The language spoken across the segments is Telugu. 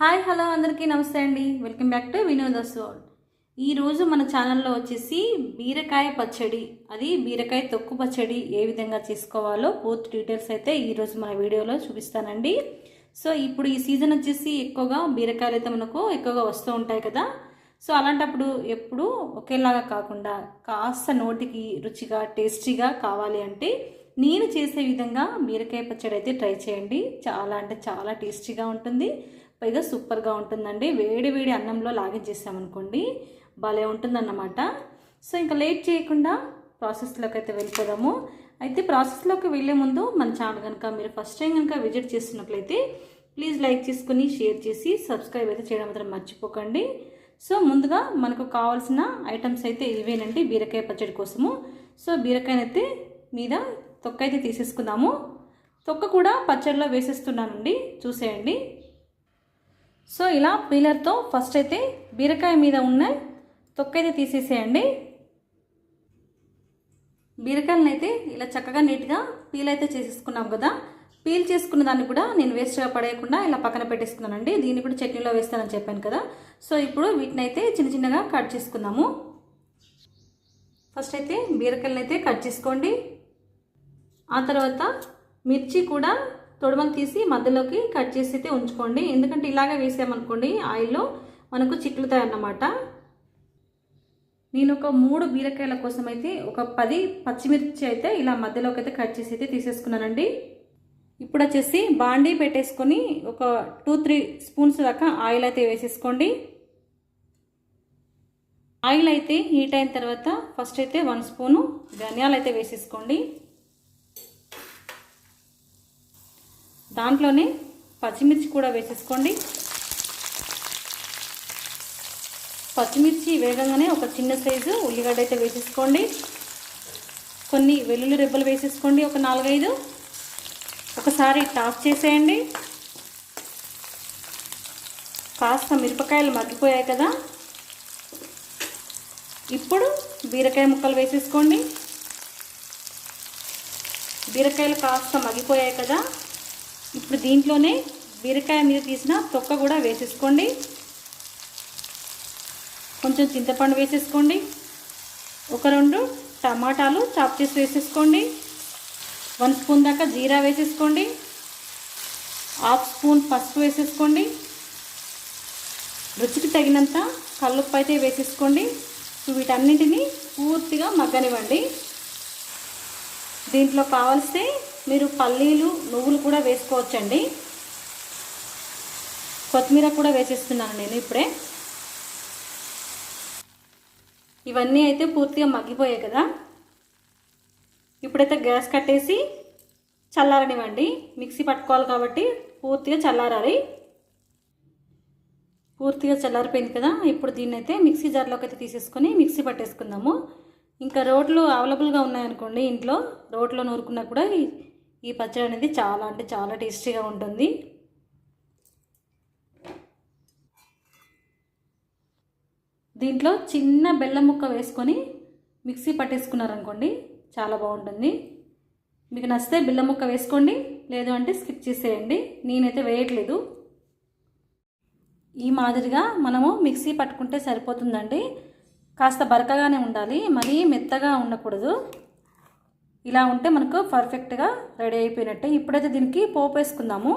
హాయ్ హలో అందరికీ నమస్తే అండి. Welcome back to Vinod's soul ఈరోజు మన ఛానల్లో వచ్చేసి బీరకాయ పచ్చడి. అది బీరకాయ తొక్కు పచ్చడి ఏ విధంగా చేసుకోవాలో పూర్తి డీటెయిల్స్ అయితే ఈరోజు మన వీడియోలో చూపిస్తానండి. సో ఇప్పుడు ఈ సీజన్ వచ్చేసి ఎక్కువగా బీరకాయలు అయితే మనకు ఎక్కువగా వస్తూ ఉంటాయి కదా. సో అలాంటప్పుడు ఎప్పుడు ఒకేలాగా కాకుండా కాస్త నోటికి రుచిగా టేస్టీగా కావాలి అంటే నేను చేసే విధంగా బీరకాయ పచ్చడి అయితే ట్రై చేయండి. చాలా అంటే చాలా టేస్టీగా ఉంటుంది. పైగా సూపర్గా ఉంటుందండి. వేడి వేడి అన్నంలో లాగించేసామనుకోండి భలే ఉంటుందన్నమాట. సో ఇంకా లేట్ చేయకుండా ప్రాసెస్లోకి అయితే వెళ్ళిపోదాము. అయితే ప్రాసెస్లోకి వెళ్ళే ముందు మన ఛానల్ కనుక మీరు ఫస్ట్ టైం కనుక విజిట్ చేస్తున్నట్లయితే ప్లీజ్ లైక్ చేసుకుని షేర్ చేసి సబ్స్క్రైబ్ అయితే చేయడం మాత్రం మర్చిపోకండి. సో ముందుగా మనకు కావాల్సిన ఐటమ్స్ అయితే ఇవేనండి. బీరకాయ పచ్చడి కోసము. సో బీరకాయనైతే మీద తొక్క అయితే తీసేసుకుందాము. తొక్క కూడా పచ్చడిలో వేసేస్తున్నానండి చూసేయండి. సో ఇలా పీలర్తో ఫస్ట్ అయితే బీరకాయ మీద ఉన్న తొక్క అయితే తీసేసేయండి. బీరకాయలను అయితే ఇలా చక్కగా నీట్గా పీల్ అయితే చేసేసుకున్నాం కదా. పీల్ చేసుకున్న దాన్ని కూడా నేను వేస్ట్గా పడేయకుండా ఇలా పక్కన పెట్టేసుకున్నానండి దీన్ని కూడా చట్నీలో వేస్తానని చెప్పాను కదా. సో ఇప్పుడు వీటిని అయితే చిన్న చిన్నగా కట్ చేసుకుందాము. ఫస్ట్ అయితే బీరకాయలను అయితే కట్ చేసుకోండి. ఆ తర్వాత మిర్చి కూడా తొడమలు తీసి మధ్యలోకి కట్ చేసి అయితే ఉంచుకోండి. ఎందుకంటే ఇలాగే వేసామనుకోండి ఆయిల్లో మనకు చిక్కులుతాయి అన్నమాట నేను ఒక మూడు బీరకాయల కోసం అయితే ఒక పది పచ్చిమిర్చి అయితే ఇలా మధ్యలోకి అయితే కట్ చేసి అయితే తీసేసుకున్నానండి. ఇప్పుడు వచ్చేసి బాండీ పెట్టేసుకొని ఒక టూ త్రీ స్పూన్స్ దాకా ఆయిల్ అయితే వేసేసుకోండి. ఆయిల్ అయితే హీట్ అయిన తర్వాత ఫస్ట్ అయితే వన్ స్పూను ధనియాలు అయితే వేసేసుకోండి. దాంట్లోనే పచ్చిమిర్చి కూడా వేసేసుకోండి. పచ్చిమిర్చి వేగంగానే ఒక చిన్న సైజు ఉల్లిగడ్డ అయితే వేసేసుకోండి. కొన్ని వెల్లుల్లి రెబ్బలు వేసేసుకోండి ఒక నాలుగైదు. ఒకసారి టాప్ చేసేయండి. కాస్త మిరపకాయలు మగ్గిపోయాయి కదా. ఇప్పుడు బీరకాయ ముక్కలు వేసేసుకోండి. బీరకాయలు కాస్త మగ్గిపోయాయి కదా. ఇప్పుడు దీంట్లోనే బీరకాయ మీద తీసిన తొక్క కూడా వేసేసుకోండి. కొంచెం చింతపండు వేసేసుకోండి. ఒక రెండు టమాటాలు చాప్ చేసి వేసేసుకోండి. వన్ స్పూన్ దాకా జీరా వేసేసుకోండి. హాఫ్ స్పూన్ పసుపు వేసేసుకోండి. రుచికి తగినంత కల్లుప్పు అయితే వేసేసుకోండి. వీటన్నింటినీ పూర్తిగా మగ్గనివ్వండి. దీంట్లో కావలిస్తే మీరు పల్లీలు నువ్వులు కూడా వేసుకోవచ్చండి. కొత్తిమీర కూడా వేసేస్తున్నాను నేను ఇప్పుడే. ఇవన్నీ అయితే పూర్తిగా మగ్గిపోయాయి కదా. ఇప్పుడైతే గ్యాస్ కట్టేసి చల్లారనివ్వండి. మిక్సీ పట్టుకోవాలి కాబట్టి పూర్తిగా చల్లారాలి. పూర్తిగా చల్లారిపోయింది కదా. ఇప్పుడు దీన్ని అయితే మిక్సీ జార్లోకి అయితే తీసేసుకొని మిక్సీ పట్టేసుకుందాము. ఇంకా రోట్లు అవైలబుల్గా ఉన్నాయనుకోండి ఇంట్లో రోట్లో నూరుకున్నా కూడా ఈ పచ్చడి అనేది చాలా అంటే చాలా టేస్టీగా ఉంటుంది. దీంట్లో చిన్న బెల్లం ముక్క వేసుకొని మిక్సీ పట్టేసుకున్నారనుకోండి చాలా బాగుంటుంది. మీకు నచ్చితే బెల్లం ముక్క వేసుకోండి లేదు అంటే స్కిప్ చేసేయండి. నేనైతే వేయట్లేదు. ఈ మాదిరిగా మనము మిక్సీ పట్టుకుంటే సరిపోతుందండి. కాస్త బరకగానే ఉండాలి మరీ మెత్తగా ఉండకూడదు. ఇలా ఉంటే మనకు పర్ఫెక్ట్గా రెడీ అయిపోయినట్టే. ఇప్పుడైతే దీనికి పోపు వేసుకుందాము.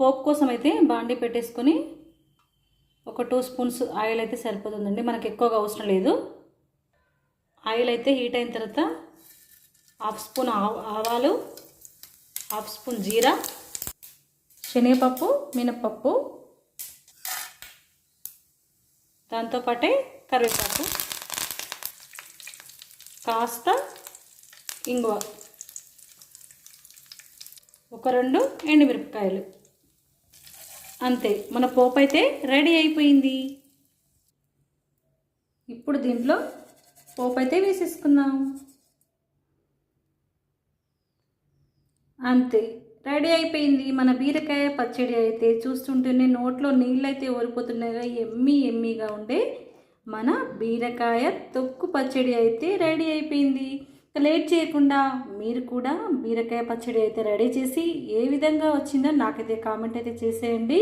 పోపు కోసం అయితే బాండీ పెట్టేసుకొని ఒక టూ స్పూన్స్ ఆయిల్ అయితే సరిపోతుందండి. మనకు ఎక్కువగా అవసరం లేదు. ఆయిల్ అయితే హీట్ అయిన తర్వాత హాఫ్ స్పూన్ ఆవాలు హాఫ్ స్పూన్ జీరా శనగపప్పు మినప్పప్పు దాంతోపాటే కరివేపాకు. కాస్త ఇంగువ. ఒక రెండు ఎండుమిరపకాయలు. అంతే మన పోపు అయితే రెడీ అయిపోయింది. ఇప్పుడు దీంట్లో పోపు అయితే వేసేసుకుందాం. అంతే రెడీ అయిపోయింది. మన బీరకాయ పచ్చడి అయితే చూస్తుంటేనే నోట్లో నీళ్ళు అయితే ఓరిపోతున్నాయి ఎమ్మి ఎమ్మిగా ఉండే మన బీరకాయ తొక్కు పచ్చడి అయితే రెడీ అయిపోయింది. లేట్ చేయకుండా మీరు కూడా బీరకాయ పచ్చడి అయితే రెడీ చేసి ఏ విధంగా వచ్చిందో నాకైతే కామెంట్ అయితే చేసేయండి.